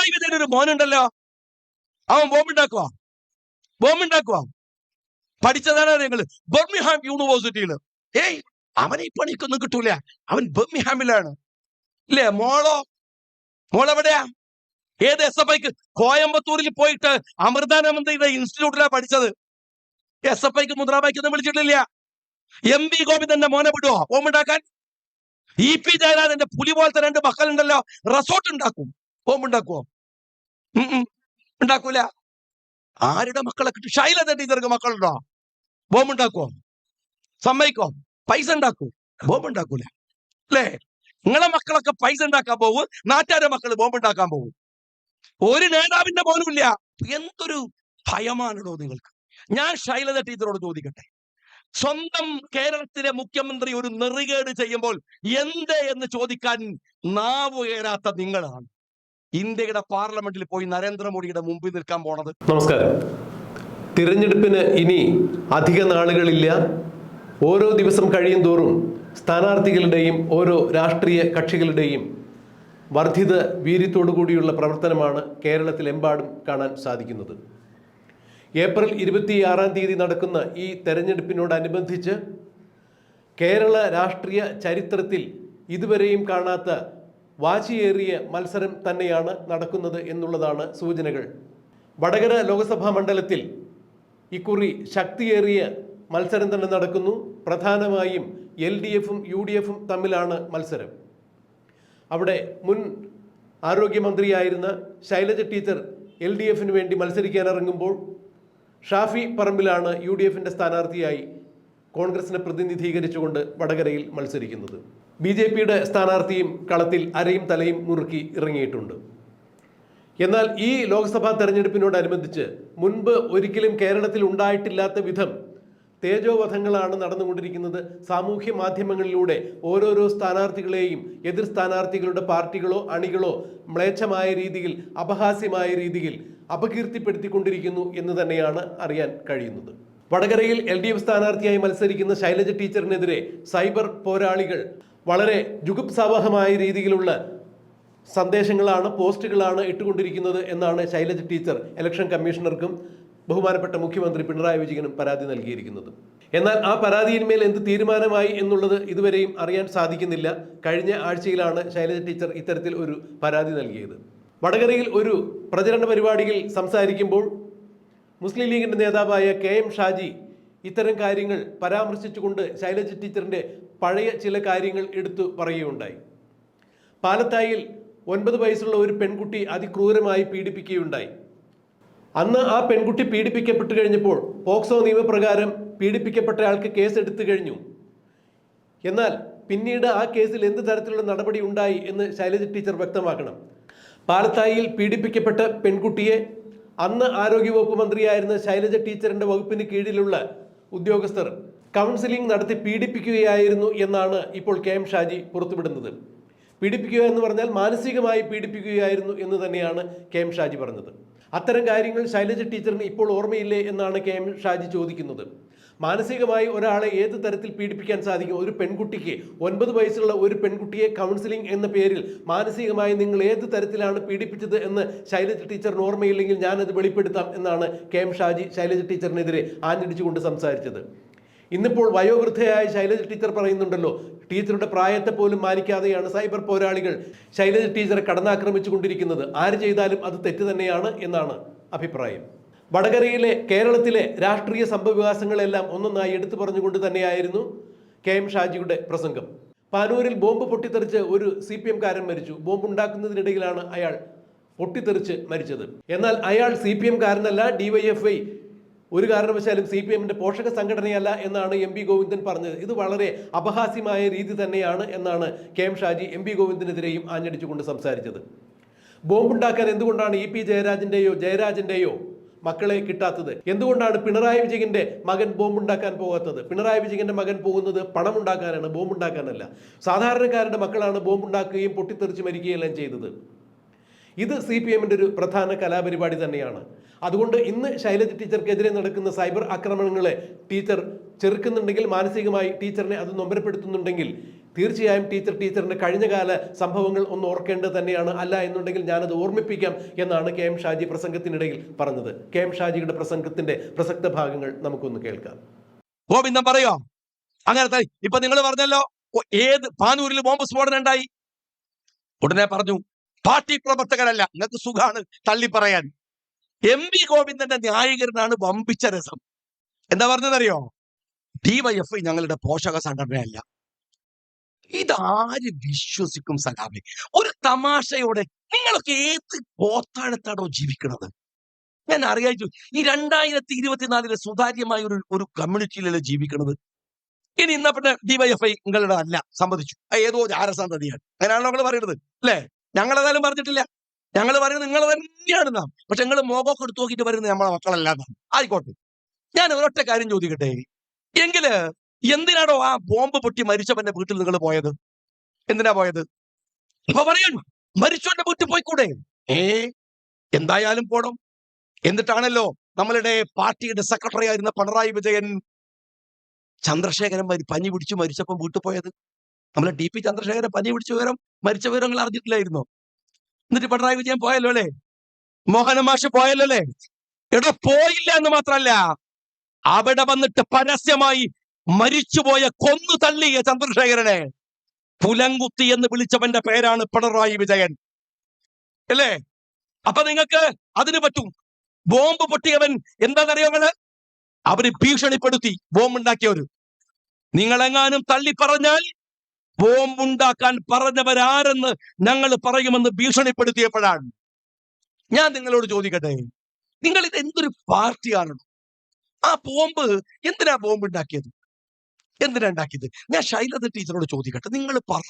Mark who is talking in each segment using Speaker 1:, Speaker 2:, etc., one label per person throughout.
Speaker 1: പിണറായി ഒരു മോനുണ്ടല്ലോ. അവൻ ബോംബുണ്ടാക്കുവാ? ബോംബുണ്ടാക്കുക പഠിച്ചതാണ് നിങ്ങൾ ബർമിഹാം യൂണിവേഴ്സിറ്റിയിൽ ഏയ് അവനെ ഈ പണിക്കൊന്നും കിട്ടൂല. അവൻ ബർമിഹാമിലാണ്. ഇല്ലേ മോളോ? മോളെവിടെയാ? ഏത് എസ് എഫ് ഐക്ക് കോയമ്പത്തൂരിൽ പോയിട്ട് അമൃതാനന്ദയുടെ ഇൻസ്റ്റിറ്റ്യൂട്ടിലാണ് പഠിച്ചത്. എസ് എഫ് ഐക്ക് മുദ്രാബായിക്കൊന്നും വിളിച്ചിട്ടില്ല. എം വി ഗോവിന്ദന്റെ മോനെ വിടുവോ? ബോംബുണ്ടാക്കാൻ? ഇ പി ജയരാജന്റെ പുലി പോലത്തെ രണ്ട് മക്കളുണ്ടല്ലോ. റിസോർട്ട് ഉണ്ടാക്കും. ഉം. ഉണ്ടാക്കൂല. ആരുടെ മക്കളെ കിട്ടും? ശൈലജ ടീച്ചർക്ക് മക്കളുണ്ടോ? ബോംബുണ്ടാക്കുവോ സമ്മതിക്കോ? പൈസ ഉണ്ടാക്കൂ. ബോംബുണ്ടാക്കൂല അല്ലേ? നിങ്ങളെ മക്കളൊക്കെ പൈസ ഉണ്ടാക്കാൻ പോകും നാട്ടുകാരെ മക്കൾ ബോംബുണ്ടാക്കാൻ പോകും ഒരു നേതാവിന്റെ പോലുമില്ല എന്തൊരു ഭയമാണല്ലോ നിങ്ങൾക്ക്? ഞാൻ ശൈലജ ടീച്ചറോട് ചോദിക്കട്ടെ. സ്വന്തം കേരളത്തിലെ മുഖ്യമന്ത്രി ഒരു നെറികേട് ചെയ്യുമ്പോൾ എന്ത് എന്ന് ചോദിക്കാൻ നാവ് ഉയരാത്ത നിങ്ങളാണ്. ഇന്ത്യയുടെ പാർലമെന്റിൽ പോയി നരേന്ദ്രമോദിയുടെ മുമ്പിൽ നിൽക്കാൻ പോണത്?
Speaker 2: നമസ്കാരം. തിരഞ്ഞെടുപ്പിന് ഇനി അധിക നാളുകളില്ല. ഓരോ ദിവസം കഴിയും തോറും സ്ഥാനാർത്ഥികളുടെയും ഓരോ രാഷ്ട്രീയ കക്ഷികളുടെയും വർദ്ധിത വീര്യത്തോടു കൂടിയുള്ള പ്രവർത്തനമാണ് കേരളത്തിലെമ്പാടും കാണാൻ സാധിക്കുന്നത്. ഏപ്രിൽ ഇരുപത്തിയാറാം തീയതി നടക്കുന്ന ഈ തെരഞ്ഞെടുപ്പിനോടനുബന്ധിച്ച് കേരള രാഷ്ട്രീയ ചരിത്രത്തിൽ ഇതുവരെയും കാണാത്ത വാശിയേറിയ മത്സരം തന്നെയാണ് നടക്കുന്നത് എന്നുള്ളതാണ് സൂചനകൾ. വടകര ലോക്സഭാ മണ്ഡലത്തിൽ ഇക്കുറി ശക്തിയേറിയ മത്സരം തന്നെ നടക്കുന്നു. പ്രധാനമായും എൽ ഡി എഫും യു ഡി എഫും തമ്മിലാണ് മത്സരം. അവിടെ മുൻ ആരോഗ്യമന്ത്രിയായിരുന്ന ശൈലജ ടീച്ചർ എൽ ഡി എഫിന് വേണ്ടി മത്സരിക്കാനിറങ്ങുമ്പോൾ ഷാഫി പറമ്പിലാണ് യു ഡി എഫിന്റെ സ്ഥാനാർത്ഥിയായി കോൺഗ്രസിനെ പ്രതിനിധീകരിച്ചുകൊണ്ട് വടകരയിൽ മത്സരിക്കുന്നത്. ബി ജെ പിയുടെ സ്ഥാനാർത്ഥിയും കളത്തിൽ അരയും തലയും മുറുക്കി ഇറങ്ങിയിട്ടുണ്ട്. എന്നാൽ ഈ ലോക്സഭാ തെരഞ്ഞെടുപ്പിനോടനുബന്ധിച്ച് മുൻപ് ഒരിക്കലും കേരളത്തിൽ ഉണ്ടായിട്ടില്ലാത്ത വിധം തേജോവധങ്ങളാണ് നടന്നുകൊണ്ടിരിക്കുന്നത്. സാമൂഹ്യ മാധ്യമങ്ങളിലൂടെ ഓരോരോ സ്ഥാനാർത്ഥികളെയും എതിർ സ്ഥാനാർത്ഥികളുടെ പാർട്ടികളോ അണികളോ മ്ലേച്ഛമായ രീതിയിൽ അപഹാസ്യമായ രീതിയിൽ അപകീർത്തിപ്പെടുത്തിക്കൊണ്ടിരിക്കുന്നു എന്ന് തന്നെയാണ് അറിയാൻ കഴിയുന്നത്. വടകരയിൽ എൽ ഡി എഫ് സ്ഥാനാർത്ഥിയായി മത്സരിക്കുന്ന ശൈലജ ടീച്ചറിനെതിരെ സൈബർ പോരാളികൾ വളരെ ജുഗുപ്സാവഹമായ രീതിയിലുള്ള സന്ദേശങ്ങളാണ് പോസ്റ്റുകളാണ് ഇട്ടുകൊണ്ടിരിക്കുന്നത് എന്നാണ് ശൈലജ ടീച്ചർ ഇലക്ഷൻ കമ്മീഷണർക്കും ബഹുമാനപ്പെട്ട മുഖ്യമന്ത്രി പിണറായി വിജയനും പരാതി നൽകിയിരിക്കുന്നത്. എന്നാൽ ആ പരാതിയിന്മേൽ എന്ത് തീരുമാനമായി എന്നുള്ളത് ഇതുവരെയും അറിയാൻ സാധിക്കുന്നില്ല. കഴിഞ്ഞ ആഴ്ചയിലാണ് ശൈലജ ടീച്ചർ ഇത്തരത്തിൽ ഒരു പരാതി നൽകിയത്. വടകരയിൽ ഒരു പ്രചരണ പരിപാടിയിൽ സംസാരിക്കുമ്പോൾ മുസ്ലിം ലീഗിന്റെ നേതാവായ കെ എം ഷാജി ഇത്തരം കാര്യങ്ങൾ പരാമർശിച്ചുകൊണ്ട് ശൈലജ ടീച്ചറിന്റെ പഴയ ചില കാര്യങ്ങൾ എടുത്തു പറയുകയുണ്ടായി. പാലത്തായിൽ ഒൻപത് വയസ്സുള്ള ഒരു പെൺകുട്ടി അതിക്രൂരമായി പീഡിപ്പിക്കുകയുണ്ടായി. അന്ന് ആ പെൺകുട്ടി പീഡിപ്പിക്കപ്പെട്ടു കഴിഞ്ഞപ്പോൾ പോക്സോ നിയമപ്രകാരം പീഡിപ്പിക്കപ്പെട്ടയാൾക്ക് കേസ് എടുത്തു കഴിഞ്ഞു. എന്നാൽ പിന്നീട് ആ കേസിൽ എന്ത് തരത്തിലുള്ള നടപടി ഉണ്ടായി എന്ന് ശൈലജ ടീച്ചർ വ്യക്തമാക്കണം. പാലത്തായിൽ പീഡിപ്പിക്കപ്പെട്ട പെൺകുട്ടിയെ അന്ന് ആരോഗ്യവകുപ്പ് മന്ത്രിയായിരുന്ന ശൈലജ ടീച്ചറിന്റെ വകുപ്പിന് കീഴിലുള്ള ഉദ്യോഗസ്ഥർ കൗൺസിലിംഗ് നടത്തി പീഡിപ്പിക്കുകയായിരുന്നു എന്നാണ് ഇപ്പോൾ കെ എം ഷാജി പുറത്തുവിടുന്നത്. പീഡിപ്പിക്കുക എന്ന് പറഞ്ഞാൽ മാനസികമായി പീഡിപ്പിക്കുകയായിരുന്നു എന്ന് തന്നെയാണ് കെ എം ഷാജി പറഞ്ഞത്. അത്തരം കാര്യങ്ങൾ ശൈലജ ടീച്ചറിന് ഇപ്പോൾ ഓർമ്മയില്ലേ എന്നാണ് കെ എം ഷാജി ചോദിക്കുന്നത്. മാനസികമായി ഒരാളെ ഏത് തരത്തിൽ പീഡിപ്പിക്കാൻ സാധിക്കും? ഒരു പെൺകുട്ടിക്ക് ഒൻപത് വയസ്സുള്ള ഒരു പെൺകുട്ടിയെ കൗൺസിലിംഗ് എന്ന പേരിൽ മാനസികമായി നിങ്ങൾ ഏത് തരത്തിലാണ് പീഡിപ്പിച്ചത് എന്ന് ശൈലജ ടീച്ചറിന് ഓർമ്മയില്ലെങ്കിൽ ഞാനത് വെളിപ്പെടുത്താം എന്നാണ് കെ എം ഷാജി ശൈലജ ടീച്ചറിനെതിരെ ആഞ്ഞടിച്ചുകൊണ്ട് സംസാരിച്ചത്. ഇന്നിപ്പോൾ വയോവൃദ്ധയായ ശൈലജ ടീച്ചർ പറയുന്നുണ്ടല്ലോ ടീച്ചറുടെ പ്രായത്തെ പോലും മാനിക്കാതെയാണ് സൈബർ പോരാളികൾ ശൈലജ ടീച്ചറെ കടന്നാക്രമിച്ചു കൊണ്ടിരിക്കുന്നത് ആര് ചെയ്താലും അത് തെറ്റ് തന്നെയാണ് എന്നാണ് അഭിപ്രായം. വടകരയിലെ കേരളത്തിലെ രാഷ്ട്രീയ സംഭവവികാസങ്ങളെല്ലാം ഒന്നൊന്നായി എടുത്തു പറഞ്ഞുകൊണ്ട് തന്നെയായിരുന്നു കെ എം ഷാജിയുടെ പ്രസംഗം. പാനൂരിൽ ബോംബ് പൊട്ടിത്തെറിച്ച് ഒരു സി പി എംകാരൻ മരിച്ചു. ബോംബ് ഉണ്ടാക്കുന്നതിനിടയിലാണ് അയാൾ പൊട്ടിത്തെറിച്ച് മരിച്ചത്. എന്നാൽ അയാൾ സി പി എംകാരനല്ല ഡിവൈഎഫ്ഐ ഒരു കാരണവശാലും സി പി എമ്മിന്റെ പോഷക സംഘടനയല്ല എന്നാണ് എം പി ഗോവിന്ദൻ പറഞ്ഞത്. ഇത് വളരെ അപഹാസ്യമായ രീതി തന്നെയാണ് എന്നാണ് K M Shaji M P ഗോവിന്ദനെതിരെയും ആഞ്ഞടിച്ചുകൊണ്ട് സംസാരിച്ചത്. ബോംബുണ്ടാക്കാൻ എന്തുകൊണ്ടാണ് ഇ പി ജയരാജന്റെയോ ജയരാജന്റെയോ മക്കളെ കിട്ടാത്തത്? എന്തുകൊണ്ടാണ് പിണറായി വിജയന്റെ മകൻ ബോംബുണ്ടാക്കാൻ പോകാത്തത്? പിണറായി വിജയന്റെ മകൻ പോകുന്നത് പണം ഉണ്ടാക്കാനാണ് ബോംബുണ്ടാക്കാനല്ല. സാധാരണക്കാരുടെ മക്കളാണ് ബോംബുണ്ടാക്കുകയും പൊട്ടിത്തെറിച്ച് മരിക്കുകയെല്ലാം ചെയ്തത്. ഇത് സി പി എമ്മിന്റെ ഒരു പ്രധാന കലാപരിപാടി തന്നെയാണ്. അതുകൊണ്ട് ഇന്ന് ശൈലജ ടീച്ചർക്കെതിരെ നടക്കുന്ന സൈബർ ആക്രമണങ്ങളെ ടീച്ചർ ചെറുക്കുന്നുണ്ടെങ്കിൽ മാനസികമായി ടീച്ചറിനെ അത് നൊമ്പരപ്പെടുത്തുന്നുണ്ടെങ്കിൽ തീർച്ചയായും ടീച്ചർ ടീച്ചറിന്റെ കഴിഞ്ഞകാല സംഭവങ്ങൾ ഒന്ന് ഓർക്കേണ്ടത് തന്നെയാണ്. അല്ല എന്നുണ്ടെങ്കിൽ ഞാനത് ഓർമ്മിപ്പിക്കാം എന്നാണ് കെ എം ഷാജി പ്രസംഗത്തിനിടയിൽ പറഞ്ഞത്. കെ എം ഷാജിയുടെ പ്രസംഗത്തിന്റെ പ്രസക്ത ഭാഗങ്ങൾ നമുക്കൊന്ന് കേൾക്കാം.
Speaker 1: ഗോവിന്ദം പറയോ? അങ്ങനത്തെ ഇപ്പൊ നിങ്ങൾ പറഞ്ഞല്ലോ ഏത് പാനൂരിൽ ബോംബ് സ്ഫോടനം ഉണ്ടായി? ഉടനെ പറഞ്ഞു പാർട്ടി പ്രവർത്തകരല്ല നിങ്ങൾക്ക് സുഖാണ് തള്ളി പറയാൻ എം വി ഗോവിന്ദന്റെ ന്യായീകരനാണ് വമ്പിച്ച രസം. എന്താ പറഞ്ഞതറിയോ? ഡിവൈഎഫ്ഐ ഞങ്ങളുടെ പോഷക സംഘടനയല്ല. ഇതാര് വിശ്വസിക്കും സഖാബെ ഒരു തമാശയോടെ നിങ്ങളൊക്കെ ഏത് പോത്താഴത്താണോ ജീവിക്കുന്നത് ഞാൻ അറിയാച്ചു ഈ രണ്ടായിരത്തി ഇരുപത്തിനാലിലെ സുതാര്യമായ ഒരു ഒരു കമ്മ്യൂണിറ്റിയിലല്ലേ ജീവിക്കുന്നത് ഇനി ഇന്ന പിന്നെ ഡിവൈഎഫ്ഐ നിങ്ങളുടെ അല്ല അത് ഏതോ ജാരസന്തതിയാണ് അങ്ങനെയാണല്ലോ നിങ്ങൾ പറയുന്നത് അല്ലേ? ഞങ്ങളേതായാലും പറഞ്ഞിട്ടില്ല. ഞങ്ങൾ പറയുന്നത് നിങ്ങൾ തന്നെയാണ് നാം. പക്ഷെ നിങ്ങൾ മോകമൊക്കെ എടുത്തു നോക്കിയിട്ട് പറയുന്നത് നമ്മളെ മക്കളല്ല എന്നാണ് ആയിക്കോട്ടെ. ഞാൻ ഒരൊറ്റ കാര്യം ചോദിക്കട്ടെ? എങ്കിൽ എന്തിനാണോ ആ ബോംബ് പൊട്ടി മരിച്ചവന്റെ വീട്ടിൽ നിങ്ങൾ പോയത്? എന്തിനാ പോയത്? അപ്പൊ പറയണം മരിച്ചവന്റെ വീട്ടിൽ പോയിക്കൂടെ? ഏ എന്തായാലും പോണം. എന്നിട്ടാണല്ലോ നമ്മളുടെ പാർട്ടിയുടെ സെക്രട്ടറി ആയിരുന്ന പിണറായി വിജയൻ ചന്ദ്രശേഖരൻ പനി പിടിച്ചു മരിച്ചപ്പോൾ വീട്ടിൽ പോയത്? നമ്മളെ ടി പി ചന്ദ്രശേഖരൻ പനി പിടിച്ച വിവരം മരിച്ച വിവരങ്ങൾ അറിഞ്ഞിട്ടില്ലായിരുന്നോ? എന്നിട്ട് പിണറായി വിജയൻ പോയല്ലോ അല്ലേ? മോഹന മാഷ് പോയല്ലോ അല്ലേ? എടോ പോയില്ല എന്ന് മാത്രല്ല. അവിടെ വന്നിട്ട് പരസ്യമായി മരിച്ചുപോയ കൊന്നു തള്ളിയ ചന്ദ്രശേഖരനെ പുലങ്കുത്തി എന്ന് വിളിച്ചവന്റെ പേരാണ് പിണറായി വിജയൻ. അല്ലേ? അപ്പൊ നിങ്ങൾക്ക് അതിന് പറ്റും. ബോംബ് പൊട്ടിയവൻ എന്താണെന്നറിയോ നിങ്ങൾ അവർ ഭീഷണിപ്പെടുത്തി ബോംബ് ഉണ്ടാക്കിയവര് നിങ്ങളെങ്ങാനും തള്ളി പറഞ്ഞാൽ ബോംബ് ഉണ്ടാക്കാൻ പറഞ്ഞവരാരെന്ന് ഞങ്ങൾ പറയുമെന്ന് ഭീഷണിപ്പെടുത്തിയപ്പോഴാണ്. ഞാൻ നിങ്ങളോട് ചോദിക്കട്ടെ? നിങ്ങൾ ഇത് എന്തൊരു പാർട്ടിയാണ്? ആ ബോംബ് എന്തിനാ ബോംബ് ഉണ്ടാക്കിയത് എന്തിനാ ഉണ്ടാക്കിയത് ഞാൻ ശൈലത ടീച്ചറോട് ചോദിക്കട്ടെ നിങ്ങൾ പറ.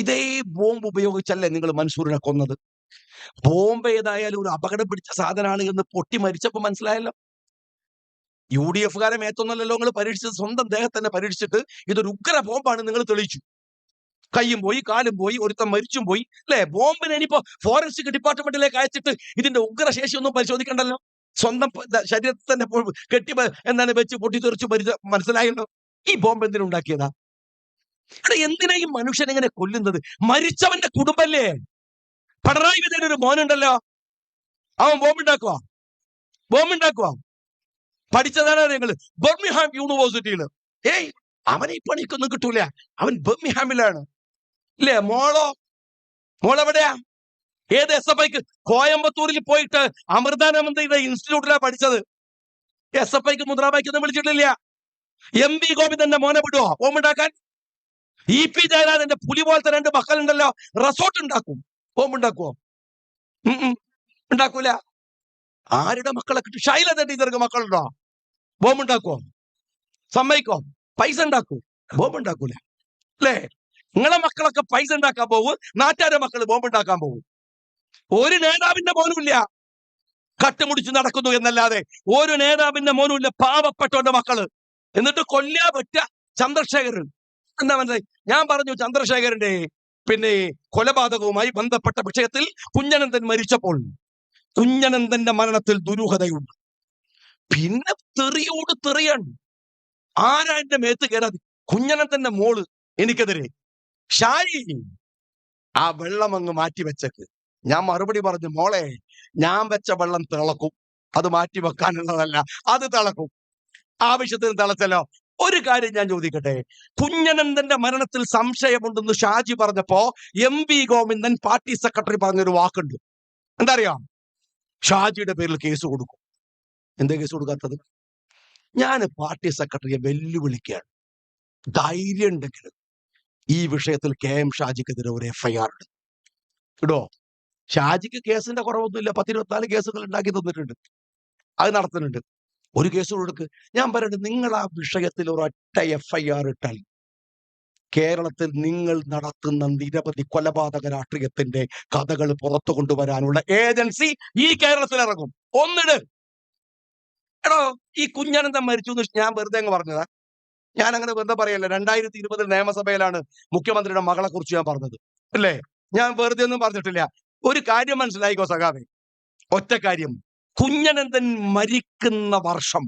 Speaker 1: ഇതേ ബോംബ് ഉപയോഗിച്ചല്ലേ നിങ്ങൾ മൻസൂറിനെ കൊന്നത്? ബോംബ് ഏതായാലും ഒരു അപകടം പിടിച്ച സാധനമാണ് എന്ന് പൊട്ടി മരിച്ചപ്പോ മനസ്സിലായല്ലോ? യു ഡി എഫുകാരെ മേത്തൊന്നല്ലോ നിങ്ങൾ പരീക്ഷിച്ചത്. സ്വന്തം ദേഹത്തന്നെ പരീക്ഷിച്ചിട്ട് ഇതൊരു ഉഗ്ര ബോംബാണ് നിങ്ങൾ തെളിയിച്ചു. കയ്യും പോയി കാലും പോയി ഒരുത്തം മരിച്ചും പോയി. അല്ലെ? ബോംബിനെ ഇനിയിപ്പോ ഫോറൻസിക് ഡിപ്പാർട്ട്മെന്റിലേക്ക് അയച്ചിട്ട് ഇതിന്റെ ഉഗ്രശേഷി ഒന്നും പരിശോധിക്കണ്ടല്ലോ? സ്വന്തം ശരീരത്തിൽ തന്നെ കെട്ടി എന്താണ് വെച്ച് പൊട്ടിത്തെറിച്ച് മരിച്ച മനസ്സിലായല്ലോ? ഈ ബോംബ് എന്തിനുണ്ടാക്കിയതാ എടാ എന്തിനാ ഈ മനുഷ്യൻ ഇങ്ങനെ കൊല്ലുന്നത്? മരിച്ചവന്റെ കുടുംബല്ലേ? പിണറായി വിജയൻ ഒരു മോനുണ്ടല്ലോ. അവൻ ബോംബുണ്ടാക്കുക ബോംബുണ്ടാക്കുക പഠിച്ചതാണ് നിങ്ങൾ. ബർമിഹാം യൂണിവേഴ്സിറ്റിയിൽ ഏയ് അവനെ പണിക്കൊന്നും കിട്ടൂല. അവൻ ബർമിഹാമിലാണ്. ഇല്ലേ മോളോ? മോളെവിടെയാ? ഏത് എസ് എഫ് ഐക്ക്? കോയമ്പത്തൂരിൽ പോയിട്ട് അമൃതാനന്ദയുടെ ഇൻസ്റ്റിറ്റ്യൂട്ടിലാണ് പഠിച്ചത്. എസ് എഫ് ഐക്ക് മുദ്രാവാക്യൊന്നും വിളിച്ചിട്ടില്ല. എം വി ഗോവിന്ദന്റെ മോനെ വിടുവോ? ബോംബുണ്ടാക്കാൻ ഇ പി ജയരാജന്റെ പുലി പോലത്തെ രണ്ട് മക്കളുണ്ടല്ലോ റിസോർട്ട് ഉണ്ടാക്കും. ബോംബുണ്ടാക്കുവോ. ഉണ്ടാക്കൂല. ആരുടെ മക്കളെ കിട്ടും? ശൈലജ ടീച്ചർക്ക് മക്കളുണ്ടോ? ബോംബുണ്ടാക്കുവോ സമ്മതിക്കോ? പൈസ ഉണ്ടാക്കൂ. ബോംബ് ഉണ്ടാക്കൂല. അല്ലേ? നിങ്ങളെ മക്കളൊക്കെ പൈസ ഉണ്ടാക്കാൻ പോകും നാട്ടുകാരുടെ മക്കൾ ബോംബ് ഉണ്ടാക്കാൻ പോകും ഒരു നേതാവിന്റെ മോനുമില്ല കട്ടുമുടിച്ച് നടക്കുന്നു എന്നല്ലാതെ ഒരു നേതാവിന്റെ മോനുമില്ല പാവപ്പെട്ടവന്റെ മക്കൾ. എന്നിട്ട് കൊല്ലാ പറ്റ ചന്ദ്രശേഖരൻ. എന്താ മനസ്സിലായി? ഞാൻ പറഞ്ഞു ചന്ദ്രശേഖരന്റെ പിന്നെ കൊലപാതകവുമായി ബന്ധപ്പെട്ട വിഷയത്തിൽ കുഞ്ഞനന്ദൻ മരിച്ചപ്പോൾ കുഞ്ഞനന്ദന്റെ മരണത്തിൽ ദുരൂഹതയുണ്ട്. പിന്നെ തെറിയോട് തെറിയാണ്. ആരാ എന്റെ മേത്ത് കയറാതെ? കുഞ്ഞനന്ദന്റെ മോൾ എനിക്കെതിരെ. ഷാരി ആ വെള്ളം അങ്ങ് മാറ്റി വെച്ചേക്ക് ഞാൻ മറുപടി പറഞ്ഞു മോളെ ഞാൻ വെച്ച വെള്ളം തിളക്കും. അത് മാറ്റി വെക്കാനുള്ളതല്ല അത് തിളക്കും. ആവശ്യത്തിന് തളച്ചല്ലോ. ഒരു കാര്യം ഞാൻ ചോദിക്കട്ടെ? കുഞ്ഞനന്ദന്റെ മരണത്തിൽ സംശയമുണ്ടെന്ന് ഷാജി പറഞ്ഞപ്പോ M V Govindan party secretary പറഞ്ഞൊരു വാക്കുണ്ട്. എന്താ അറിയാം ഷാജിയുടെ പേരിൽ കേസ് കൊടുക്കും. എന്താ കേസ് കൊടുക്കാത്തത്? ഞാൻ പാർട്ടി സെക്രട്ടറിയെ വെല്ലുവിളിക്കുകയാണ്. ധൈര്യം ഉണ്ടെങ്കിൽ ഈ വിഷയത്തിൽ കെ എം ഷാജിക്കെതിരെ ഒരു എഫ്ഐആർ ഉണ്ട് ഇടോ? ഷാജിക്ക് കേസിന്റെ കുറവൊന്നുമില്ല. പത്തിരുപത്തിനാല് കേസുകൾ ഉണ്ടാക്കി തന്നിട്ടുണ്ട്. അത് നടത്തുന്നുണ്ട്. ഒരു കേസ് കൊടുക്ക് ഞാൻ പറയുന്നത് നിങ്ങൾ ആ വിഷയത്തിൽ ഒരൊറ്റ ആർ ഇട്ടാൽ കേരളത്തിൽ നിങ്ങൾ നടത്തുന്ന നിരവധി കൊലപാതക രാഷ്ട്രീയത്തിന്റെ കഥകൾ പുറത്തു കൊണ്ടുവരാനുള്ള ഏജൻസി ഈ കേരളത്തിൽ ഇറങ്ങും ഒന്നിട്. എടോ ഈ കുഞ്ഞനന്തം മരിച്ചു എന്ന് ഞാൻ വെറുതെ അങ്ങ് പറഞ്ഞതാ. ഞാൻ അങ്ങനെ വെറുതെ പറയല്ല രണ്ടായിരത്തി ഇരുപതിൽ നിയമസഭയിലാണ് മുഖ്യമന്ത്രിയുടെ മകളെ കുറിച്ച് ഞാൻ പറഞ്ഞത്. അല്ലേ? ഞാൻ വെറുതെ ഒന്നും പറഞ്ഞിട്ടില്ല. ഒരു കാര്യം മനസ്സിലായിക്കോ സഖാവേ? ഒറ്റ കാര്യം. കുഞ്ഞനന്തൻ മരിക്കുന്ന വർഷം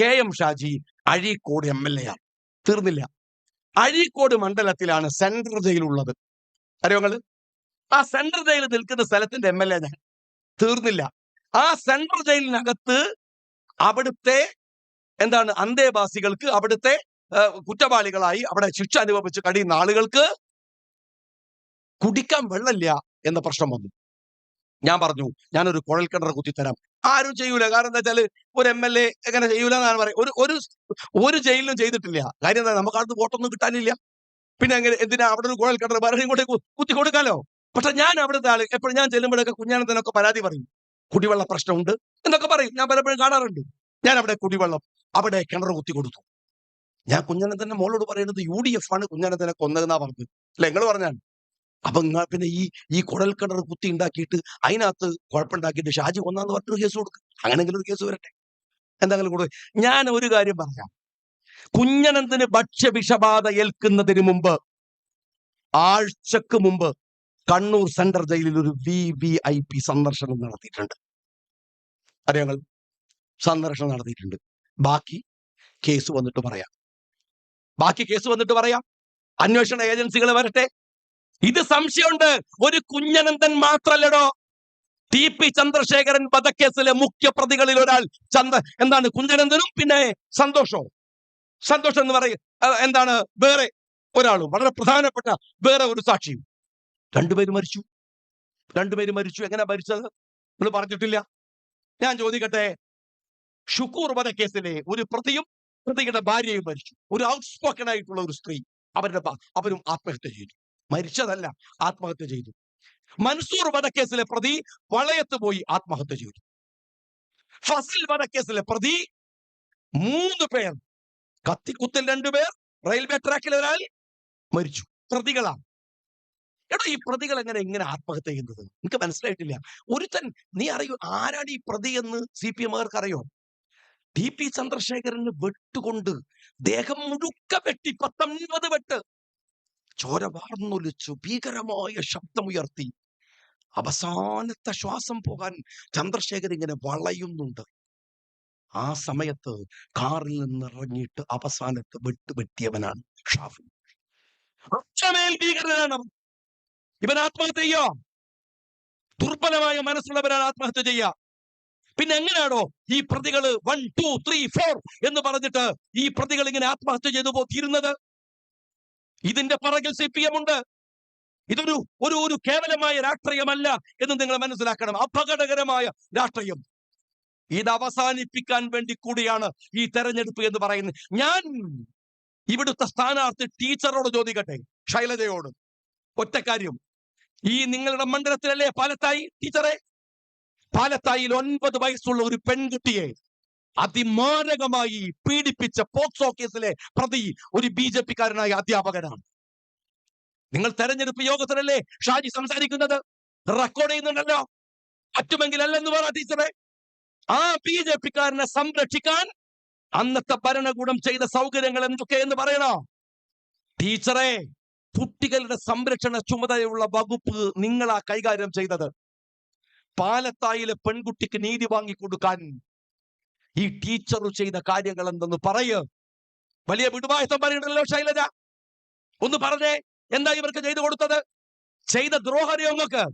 Speaker 1: K M Shaji Azhikode M L A ആണ് തീർന്നില്ല. അഴീക്കോട് മണ്ഡലത്തിലാണ് സെൻട്രൽ ജയിലുള്ളത്. അറിയോ ആ സെൻട്രൽ ജയിൽ നിൽക്കുന്ന സ്ഥലത്തിന്റെ എം എൽ എ ഞാൻ. തീർന്നില്ല. ആ സെൻട്രൽ ജയിലിനകത്ത് അവിടുത്തെ എന്താണ് അന്തേവാസികൾക്ക് അവിടുത്തെ കുറ്റവാളികളായി അവിടെ ശിക്ഷ അനുഭവിച്ച് കഴിയുന്ന ആളുകൾക്ക് കുടിക്കാൻ വെള്ളമില്ല എന്ന പ്രശ്നം വന്നു. ഞാൻ പറഞ്ഞു ഞാനൊരു കുഴൽ കിണർ കുത്തിത്തരാം. ആരും ചെയ്യൂല. കാരണം എന്താ വെച്ചാൽ ഒരു എം എൽ എ എങ്ങനെ ചെയ്യൂല എന്നാണ് പറയും ഒരു ഒരു ഒരു ജയിലിലും ചെയ്തിട്ടില്ല. കാര്യം എന്താ? നമുക്ക് അടുത്ത് വോട്ടൊന്നും കിട്ടാനില്ല. പിന്നെ എങ്ങനെ എന്തിനാ അവിടെ ഒരു കുഴൽ കിണർ വേറെ ഇങ്ങോട്ട് കുത്തി കൊടുക്കാലോ? പക്ഷെ ഞാൻ അവിടുത്തെ ആൾ എപ്പോഴും ഞാൻ ചെല്ലുമ്പോഴൊക്കെ കുഞ്ഞാനത്തിനൊക്കെ പരാതി പറയും. കുടിവെള്ള പ്രശ്നമുണ്ട് എന്നൊക്കെ പറയും. ഞാൻ പലപ്പോഴും കാണാറുണ്ട്. ഞാൻ അവിടെ കുടിവെള്ളം അവിടെ കിണർ കുത്തി കൊടുത്തു. ഞാൻ കുഞ്ഞനന്തന്റെ മോളോട് പറയുന്നത് യു ഡി എഫ് ആണ് കുഞ്ഞനന്തനെ കൊന്നതെന്നാ പറഞ്ഞത്. അല്ല? നിങ്ങൾ പറഞ്ഞാണ്. അപ്പൊ നിങ്ങൾ പിന്നെ ഈ ഈ കുടൽ കിണർ കുത്തി ഉണ്ടാക്കിയിട്ട് അതിനകത്ത് കുഴപ്പമുണ്ടാക്കിയിട്ട് ഷാജി ഒന്നാന്ന് പറഞ്ഞൊരു കേസ് കൊടുക്കുക അങ്ങനെങ്കിലും ഒരു കേസ് വരട്ടെ. എന്തെങ്കിലും കൊടുക്കും ഞാൻ ഒരു കാര്യം പറയാം. കുഞ്ഞനന്തന് ഭക്ഷ്യവിഷബാധ ഏൽക്കുന്നതിന് മുമ്പ് ആഴ്ചക്ക് മുമ്പ് കണ്ണൂർ സെൻട്രൽ ജയിലിൽ ഒരു വി വി ഐ പി സന്ദർശനം നടത്തിയിട്ടുണ്ട്. അറിയങ്ങൾ സന്ദർശനം നടത്തിയിട്ടുണ്ട്. ബാക്കി കേസ് വന്നിട്ട് പറയാം. ബാക്കി കേസ് വന്നിട്ട് പറയാം. അന്വേഷണ ഏജൻസികൾ വരട്ടെ. ഇത് സംശയമുണ്ട്. ഒരു കുഞ്ഞനന്ദൻ മാത്രല്ലടോ. ടി പി ചന്ദ്രശേഖരൻ വധക്കേസിലെ മുഖ്യ പ്രതികളിൽ ഒരാൾ ചന്ദ്ര എന്താണ് കുഞ്ഞനന്ദനും പിന്നെ സന്തോഷവും. സന്തോഷം എന്ന് പറയും എന്താണ് വേറെ ഒരാളും വളരെ പ്രധാനപ്പെട്ട വേറെ ഒരു സാക്ഷിയും. രണ്ടുപേര് മരിച്ചു. രണ്ടുപേര് മരിച്ചു. എങ്ങനെ മരിച്ചത്? നിങ്ങൾ പറഞ്ഞിട്ടില്ല. ഞാൻ ചോദിക്കട്ടെ? ഷുക്കൂർ വധക്കേസിലെ ഒരു പ്രതിയും പ്രതിയുടെ ഭാര്യയും മരിച്ചു. ഒരു ഔട്ട്സ്പോക്കൺ ആയിട്ടുള്ള ഒരു സ്ത്രീ അവരുടെ അവരും ആത്മഹത്യ ചെയ്തു. മരിച്ചതല്ല ആത്മഹത്യ ചെയ്തു. മൻസൂർ വധക്കേസിലെ പ്രതി വളയത്ത് പോയി ആത്മഹത്യ ചെയ്തു. ഫസിൽ വധക്കേസിലെ പ്രതി മൂന്ന് പേർ കത്തിക്കുത്തിൽ രണ്ടുപേർ റെയിൽവേ ട്രാക്കിൽ ഒരാൾ മരിച്ചു. പ്രതികളാണ്. എടോ ഈ പ്രതികൾ എങ്ങനെ എങ്ങനെ ആത്മഹത്യ ചെയ്യുന്നത്? എനിക്ക് മനസ്സിലായിട്ടില്ല? ഒരുത്തൻ നീ അറിയൂ ആരാണ് ഈ പ്രതി എന്ന് സി പി എമ്മുകാർക്ക് അറിയോ ടി പി ചന്ദ്രശേഖരന് വെട്ടുകൊണ്ട് ദേഹം മുഴുക്ക വെട്ടി പത്തൊൻപത് വെട്ട് ചോര വാർന്നൊലിച്ചു ഭീകരമായ ശബ്ദമുയർത്തി. അവസാനത്തെ ശ്വാസം പോകാൻ ചന്ദ്രശേഖർ ഇങ്ങനെ വളയുന്നുണ്ട്. ആ സമയത്ത് കാറിൽ നിന്ന് ഇറങ്ങിയിട്ട് അവസാനത്ത് വെട്ടുപെട്ടിയവനാണ് ഷാഫി. ഇവൻ ആത്മഹത്യ ചെയ്യോ. ദുർബലമായ മനസ്സുള്ളവരാണ് ആത്മഹത്യ ചെയ്യുക പിന്നെ എങ്ങനെയാണോ ഈ പ്രതികൾ വൺ ടു ത്രീ ഫോർ എന്ന് പറഞ്ഞിട്ട് ഈ പ്രതികൾ ഇങ്ങനെ ആത്മഹത്യ ചെയ്തു പോ തീരുന്നത് ഇതിന്റെ പുറകിൽ സി പി എം ഉണ്ട്. ഇതൊരു ഒരു ഒരു കേവലമായ രാഷ്ട്രീയമല്ല എന്ന് നിങ്ങൾ മനസ്സിലാക്കണം. അപകടകരമായ രാഷ്ട്രീയം. ഇത് അവസാനിപ്പിക്കാൻ വേണ്ടി കൂടിയാണ് ഈ തെരഞ്ഞെടുപ്പ് എന്ന് പറയുന്നത്. ഞാൻ ഇവിടുത്തെ സ്ഥാനാർത്ഥി ടീച്ചറോട് ചോദിക്കട്ടെ ശൈലജയോട്. ഒറ്റക്കാര്യം ഈ നിങ്ങളുടെ മണ്ഡലത്തിലല്ലേ പാലത്തായി ടീച്ചറെ? പാലത്തായിൽ ഒൻപത് വയസ്സുള്ള ഒരു പെൺകുട്ടിയെ അതിമാരകമായി പീഡിപ്പിച്ച പോക്സോ കേസിലെ പ്രതി ഒരു ബി ജെ പിക്കാരനായ അധ്യാപകനാണ്. നിങ്ങൾ തെരഞ്ഞെടുപ്പ് യോഗത്തിലല്ലേ ഷാജി സംസാരിക്കുന്നത്? റെക്കോർഡ് ചെയ്യുന്നുണ്ടല്ലോ. പറ്റുമെങ്കിൽ അല്ലെന്ന് പറ ടീച്ചറെ ആ ബി ജെ പിക്കാരനെ സംരക്ഷിക്കാൻ അന്നത്തെ ഭരണകൂടം ചെയ്ത സൗകര്യങ്ങൾ എന്തൊക്കെ എന്ന് പറയണോ. ടീച്ചറെ കുട്ടികളുടെ സംരക്ഷണ ചുമതലയുള്ള വകുപ്പ് നിങ്ങളാ കൈകാര്യം ചെയ്തത്. പാലത്തായിലെ പെൺകുട്ടിക്ക് നീതി വാങ്ങിക്കൊടുക്കാൻ ഈ ടീച്ചർ ചെയ്ത കാര്യങ്ങൾ എന്തെന്ന് പറയു. വലിയ വിടുവായത്തം പറയണല്ലോ ശൈലജ. ഒന്ന് പറഞ്ഞേ എന്താ ഇവർക്ക് ചെയ്തു കൊടുത്തത്? ചെയ്ത ദ്രോഹരയോഗങ്ങൾക്ക്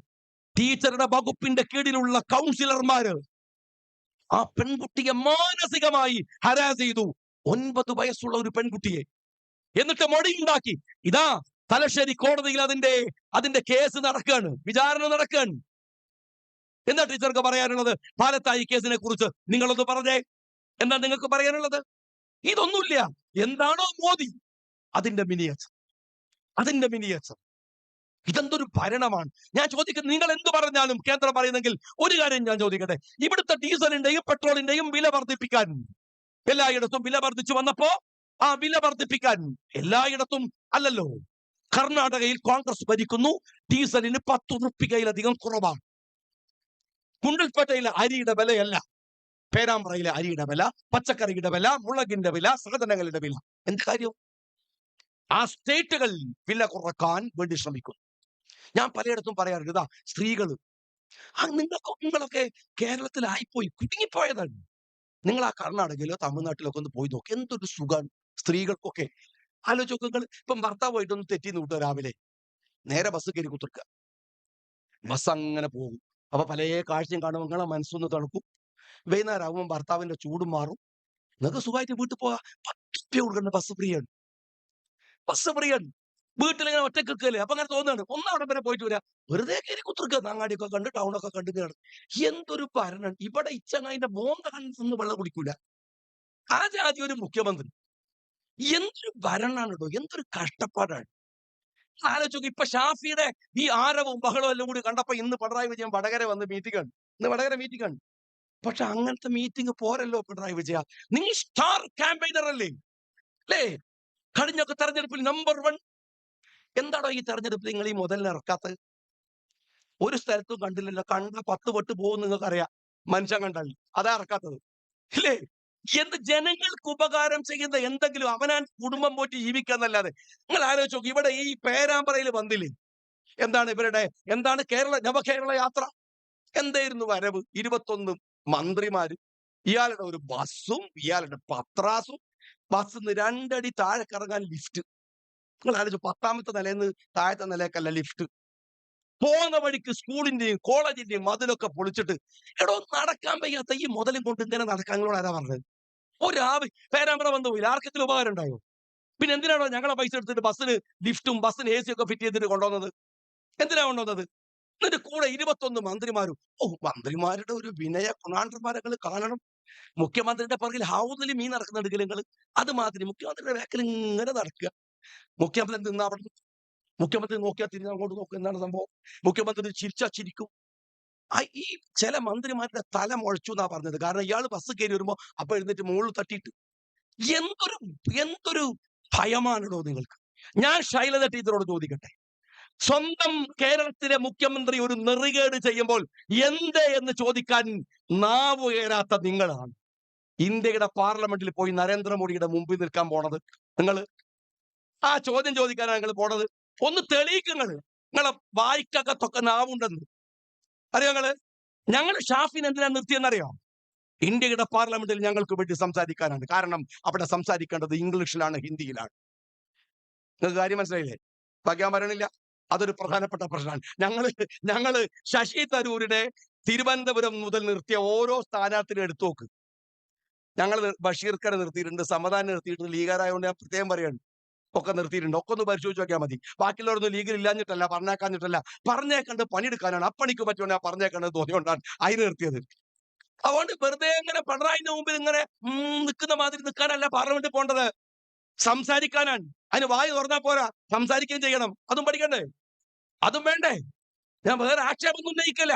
Speaker 1: ടീച്ചറുടെ വകുപ്പിന്റെ കീഴിലുള്ള കൗൺസിലർമാര്. ആ പെൺകുട്ടിയെ മാനസികമായി ഹരാസ് ചെയ്തു. ഒൻപത് വയസ്സുള്ള ഒരു പെൺകുട്ടിയെ. എന്നിട്ട് മൊഴിയുണ്ടാക്കി. ഇതാ തലശ്ശേരി കോടതിയിൽ അതിന്റെ അതിന്റെ കേസ് നടക്കാണ്. വിചാരണ നടക്കുകയാണ് എന്താ ടീച്ചർക്ക് പറയാനുള്ളത്? പാലത്തായി കേസിനെ കുറിച്ച് നിങ്ങളൊന്ന് പറഞ്ഞേ. എന്താ നിങ്ങൾക്ക് പറയാനുള്ളത്? ഇതൊന്നുമില്ല. എന്താണോ മോദി അതിന്റെ മിനിയേച്ചർ അതിന്റെ മിനിയേച്ചർ ഇതെന്തൊരു ഭരണമാണ്? ഞാൻ ചോദിക്കുന്നത് നിങ്ങൾ എന്ത് പറഞ്ഞാലും കേന്ദ്രം പറയുന്നെങ്കിൽ ഒരു കാര്യം ഞാൻ ചോദിക്കട്ടെ. ഇവിടുത്തെ ഡീസലിന്റെയും പെട്രോളിന്റെയും വില വർദ്ധിപ്പിക്കാൻ എല്ലായിടത്തും വില വർദ്ധിച്ചു വന്നപ്പോ ആ വില വർദ്ധിപ്പിക്കാൻ എല്ലായിടത്തും അല്ലല്ലോ. കർണാടകയിൽ കോൺഗ്രസ് ഭരിക്കുന്നു. ഡീസലിന് പത്ത് റുപ്പികയിലധികം കുറവാണ്. കുണ്ടൽപ്പേട്ടയിലെ അരിയുടെ വിലയല്ല. പേരാമ്പ്രയിലെ അരിയുടെ വില പച്ചക്കറിയുടെ വില മുളകിന്റെ വില സാധനങ്ങളുടെ വില. എന്ത് കാര്യം? ആ സ്റ്റേറ്റുകൾ വില കുറയ്ക്കാൻ വേണ്ടി ശ്രമിക്കുന്നു ഞാൻ പലയിടത്തും പറയാറുണ്ട് ഇതാ സ്ത്രീകൾ ആ നിങ്ങൾക്ക് നിങ്ങളൊക്കെ കേരളത്തിലായിപ്പോയി കുടുങ്ങിപ്പോയതാണ്. നിങ്ങൾ ആ കർണാടകയിലോ തമിഴ്നാട്ടിലോ ഒക്കെ ഒന്ന് പോയി നോക്കി എന്തൊരു സുഖം സ്ത്രീകൾക്കൊക്കെ. ആലോചിച്ച് നിങ്ങൾ ഇപ്പം ഭർത്താവ് പോയിട്ടൊന്ന് തെറ്റിന്ന് വിട്ടോ രാവിലെ. നേരെ ബസ് കയറി കുത്തിർക്കുക. ബസ് അങ്ങനെ പോകും. അപ്പൊ പല കാഴ്ചയും കാണുമ്പോൾ നിങ്ങളെ മനസ്സൊന്ന് തണുക്കും. വൈകുന്നേരം ആകുമ്പോൾ ഭർത്താവിന്റെ ചൂടും മാറും. നിങ്ങൾക്ക് സുഖമായിട്ട് വീട്ടിൽ പോവാ. ബസ് ഫ്രീ ആണ്. ബസ് ഫ്രീ ആണ്. വീട്ടിലിങ്ങനെ ഒറ്റയ്ക്ക് കേൾക്കല്ലേ അപ്പൊ അങ്ങനെ തോന്നുകയാണ്. ഒന്നവിടെ വരെ പോയിട്ട് വരാം. വെറുതെ കയറി കുത്തിർക്ക അങ്ങാടിയൊക്കെ കണ്ട് ടൗണൊക്കെ കണ്ടു കയറും എന്തൊരു ഭരണം. ഇവിടെ ഇച്ചങ്ങായിന്റെ മോന്ത കണ്ണ് വെള്ളം കുടിക്കൂല. ആ ജാതി ഒരു മുഖ്യമന്ത്രി. എന്തൊരു ഭരണാണ് കേട്ടോ എന്തൊരു കഷ്ടപ്പാടാണ്. ആലോചിച്ചു ഇപ്പൊ ഷാഫിയുടെ ഈ ആരവും ബഹളവും എല്ലാം കൂടി കണ്ടപ്പോ ഇന്ന് പിണറായി വിജയൻ വടകര വന്ന് മീറ്റിംഗ് ആണ് ഇന്ന് വടകര മീറ്റിംഗ് ആണ് പക്ഷെ അങ്ങനത്തെ മീറ്റിംഗ് പോരല്ലോ പിണറായി വിജയ. നീ സ്റ്റാർ ക്യാമ്പയിനർ അല്ലേ? അല്ലേ? കഴിഞ്ഞൊക്കെ തെരഞ്ഞെടുപ്പിൽ നമ്പർ വൺ എന്താണോ ഈ തെരഞ്ഞെടുപ്പിൽ നിങ്ങൾ ഈ മുതലിനിറക്കാത്തത് ഒരു സ്ഥലത്തും കണ്ടില്ലല്ലോ. കണ്ട പത്ത് പൊട്ട് പോകും നിങ്ങൾക്ക് അറിയാം മനുഷ്യൻ കണ്ടാൽ അതാ ഇറക്കാത്തത്. ഇല്ലേ? എന്ത് ജനങ്ങൾക്ക് ഉപകാരം ചെയ്യുന്ന എന്തെങ്കിലും അവനാൻ കുടുംബം പോറ്റി ജീവിക്കാന്നല്ലാതെ നിങ്ങൾ ആലോചിച്ച് നോക്കി ഇവിടെ ഈ പേരാമ്പ്രയിൽ വന്നില്ലേ? എന്താണ് ഇവരുടെ എന്താണ് കേരള നവകേരള യാത്ര? എന്തായിരുന്നു വരവ്? ഇരുപത്തൊന്ന് മന്ത്രിമാര് ഇയാളുടെ ഒരു ബസ്സും ഇയാളുടെ പത്രാസും ബസ് രണ്ടടി താഴെ കറങ്ങാൻ ലിഫ്റ്റ്. നിങ്ങൾ ആലോചിച്ചു പത്താമത്തെ നിലയിൽ നിന്ന് താഴത്തെ നിലയ്ക്കല്ല ലിഫ്റ്റ്. പോകുന്ന വഴിക്ക് സ്കൂളിന്റെയും കോളേജിന്റെയും മതിലൊക്കെ പൊളിച്ചിട്ട് എടോ നടക്കാൻ വയ്യാത്ത ഈ മുതലും കൊണ്ട് ഇങ്ങനെ നടക്കാൻ ആരാ പറഞ്ഞത്? ഒരാവി പേരാമ്പ്ര വന്നു ആർക്കെങ്കിലും ഉപകാരം ഉണ്ടായോ? പിന്നെ എന്തിനാണോ ഞങ്ങളെ പൈസ എടുത്തിട്ട് ബസ്സിന് ലിഫ്റ്റും ബസ്സിന് എ സി ഒക്കെ ഫിറ്റ് ചെയ്തിട്ട് കൊണ്ടുവന്നത്? എന്തിനാ കൊണ്ടുവന്നത്? എന്നിട്ട് കൂടെ ഇരുപത്തൊന്ന് മന്ത്രിമാരും ഓ മന്ത്രിമാരുടെ ഒരു വിനയ കുണാണ്ടന്മാരെ കാണണം. മുഖ്യമന്ത്രിയുടെ പുറകിൽ ഹൗസിൽ മീൻ നടക്കുന്നുണ്ട് നിങ്ങൾ അത് മാതിരി മുഖ്യമന്ത്രിയുടെ വേക്കൽ ഇങ്ങനെ നടക്കുക. മുഖ്യമന്ത്രി നിന്നാ അവിടെ. മുഖ്യമന്ത്രി നോക്കിയാൽ തിരിഞ്ഞ് അങ്ങോട്ട് നോക്കും എന്താണ് സംഭവം മുഖ്യമന്ത്രി ചിരിച്ചാ ചിരിക്കും ഈ ചില മന്ത്രിമാരുടെ തല മുഴച്ചു എന്നാ പറഞ്ഞത് കാരണം ഇയാൾ ബസ് കയറി വരുമ്പോ അപ്പൊ എഴുന്നേറ്റ് മുകളിൽ തട്ടിയിട്ട് എന്തൊരു എന്തൊരു ഭയമാണല്ലോ നിങ്ങൾക്ക് ഞാൻ ശൈലജ ടീച്ചറോട് ചോദിക്കട്ടെ സ്വന്തം കേരളത്തിലെ മുഖ്യമന്ത്രി ഒരു നെറികേട് ചെയ്യുമ്പോൾ എന്ത് എന്ന് ചോദിക്കാൻ നാവ് കയറാത്ത നിങ്ങളാണ്. ഇന്ത്യയുടെ പാർലമെന്റിൽ പോയി നരേന്ദ്രമോദിയുടെ മുമ്പിൽ നിൽക്കാൻ പോണത് നിങ്ങൾ ആ ചോദ്യം ചോദിക്കാനാണ് നിങ്ങൾ പോണത്. ഒന്ന് തെളിയിക്കുക നിങ്ങളെ വായിക്കകത്തൊക്കെ നാവുണ്ടെന്ന്. അറിയോ നിങ്ങൾ? ഞങ്ങൾ ഷാഫിൻ എന്തിനാ നിർത്തിയെന്നറിയോ? ഇന്ത്യയുടെ പാർലമെന്റിൽ ഞങ്ങൾക്ക് വേണ്ടി സംസാരിക്കാനാണ്. കാരണം അവിടെ സംസാരിക്കേണ്ടത് ഇംഗ്ലീഷിലാണ് ഹിന്ദിയിലാണ്. നിങ്ങൾക്ക് കാര്യം മനസ്സിലായില്ലേ? വയ്ക്കാൻ പറയണില്ല. അതൊരു പ്രധാനപ്പെട്ട പ്രശ്നമാണ്. ഞങ്ങൾ ഞങ്ങൾ ശശി തരൂരിനെ തിരുവനന്തപുരം മുതൽ നിർത്തിയ ഓരോ സ്ഥാനാർത്ഥിനും എടുത്തു നോക്ക്. ഞങ്ങൾ ബഷീർക്കരെ നിർത്തിയിട്ടുണ്ട് സമാധാനം നിർത്തിയിട്ടുണ്ട് ലീഗാരായതുകൊണ്ട് ഞാൻ പ്രത്യേകം പറയാണ്. ഒക്കെ നിർത്തിയിട്ടുണ്ട്. ഒക്കെ ഒന്ന് പരിശോധിച്ച് നോക്കിയാൽ മതി. ബാക്കിയുള്ളവരൊന്നും ലീഗിൽ ഇല്ലാഞ്ഞിട്ടല്ല പറഞ്ഞേക്കാഞ്ഞിട്ടല്ല. പറഞ്ഞേക്കണ്ട് പണിയെടുക്കാനാണ്. അപ്പണിക്ക് പറ്റുകൊണ്ട് ഞാൻ പറഞ്ഞേക്കണ്ടത് തോന്നിയോണ്ടാണ് അതിന് നിർത്തിയത്. അതുകൊണ്ട് വെറുതെ ഇങ്ങനെ പിണറായിന്റെ മുമ്പിൽ ഇങ്ങനെ നിൽക്കുന്ന മാതിരി നിൽക്കാനല്ല പാർലമെന്റിൽ പോകേണ്ടത് സംസാരിക്കാനാണ്. അതിന് വായു തുറന്നാൽ പോരാ. സംസാരിക്കുകയും ചെയ്യണം. അതും പഠിക്കണ്ടേ? അതും വേണ്ടേ? ഞാൻ വേറെ ആക്ഷേപമൊന്നും ഉന്നയിക്കല്ല.